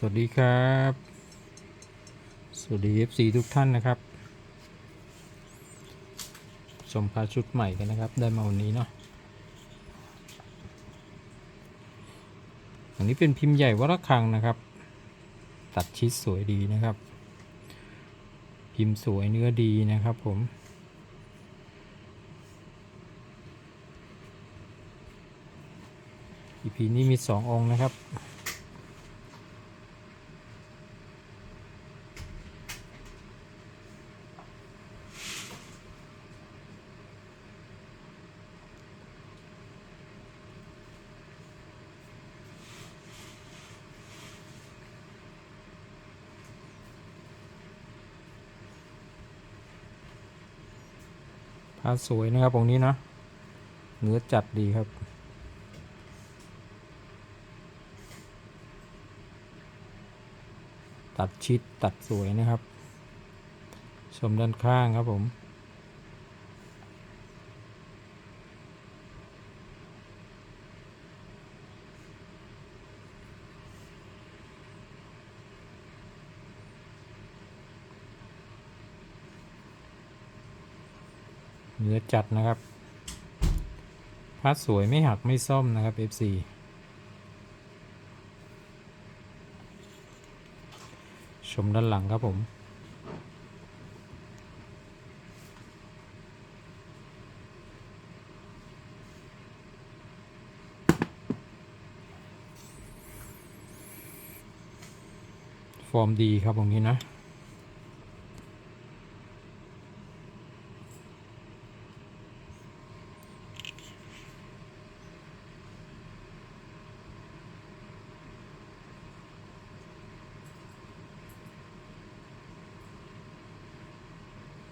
สวัสดีครับ สวัสดี FC ทุกท่านนะครับ ชมพาชุดใหม่กันนะครับ ได้มาวันนี้เนาะ อันนี้เป็นพิมพ์ใหญ่วัดระฆังนะครับ ตัดชิดสวยดีนะครับ พิมพ์สวยเนื้อดีนะครับผม EP นี้มีสององค์นะครับาสวยนะครับองค์นี้นะเนื้อจัดดีครับ ตัดชิดตัดสวยนะครับ ชมด้านข้างครับผม เนื้อจัดนะครับพัดสวยไม่หักไม่ซ่อมนะครับ FC ชมด้านหลังครับผมฟอร์มดีครับตรงนี้นะ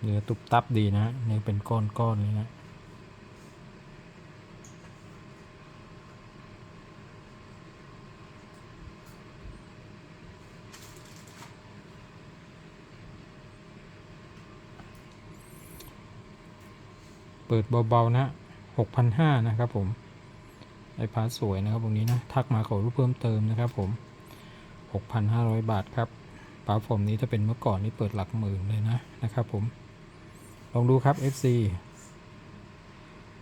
เนื้อตุบตับดีนะเนื้อเป็นก้อนๆเลยนะเปิดเบาๆนะหกพันห้านะครับผม ไอพาสสวยนะครับตรงนี้นะ ทักมาขอรูปเพิ่มเติมนะครับผมหกพันห้าร้อยบาทครับปลาผมนี้ถ้าเป็นเมื่อก่อนนี่เปิดหลักหมื่นเลยนะนะครับผม ลองดูครับ FC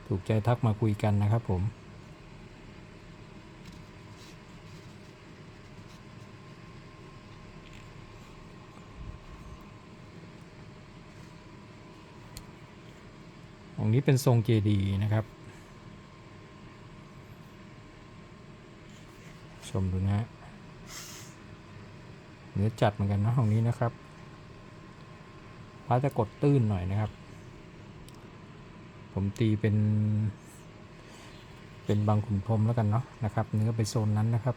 ถูกใจทักมาคุยกันนะครับผมองนี้เป็นทรงเจดีนะครับ ชมดูนะเนื้อจัดเหมือนกันนะของนี้นะครับพระจะกดตื้นหน่อยนะครับ ผมตีเป็น เป็นบางขุนพรมแล้วกันเนาะนะครับเนื้อไปโซนนั้นนะครับ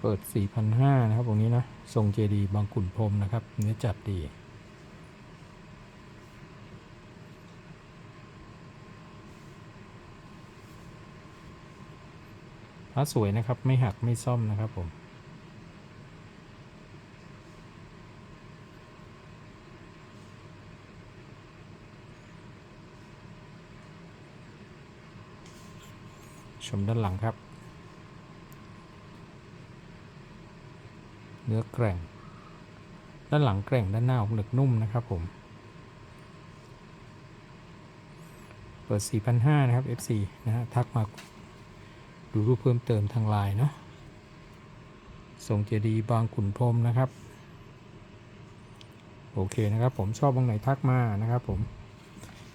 เปิด 4,500 นะครับตรงนี้นะ ทรงเจดีบางขุนพรมนะครับ เนื้อจัดดี พระสวยนะครับ ไม่หักไม่ซ่อมนะครับผม ชมด้านหลังครับ เนื้อแกร่ง ด้านหลังแกร่งด้านหน้าออกเหนึกนุ่มนะครับผม เปิด 4,500 นะครับ FC นะฮะทักมา ดูรูปเพิ่มเติมทางไลน์เนาะส่งเจดีย์บางขุนพรมนะครับ โอเคนะครับผมชอบบางไหนทักมานะครับผม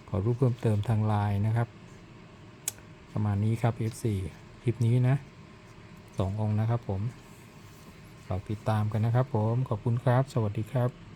ขอรูปเพิ่มเติมทางไลน์นะครับ ประมาณนี้ครับ FC คลิปนี้นะสององค์นะครับผมฝากติดตามกันนะครับผมขอบคุณครับ สวัสดีครับ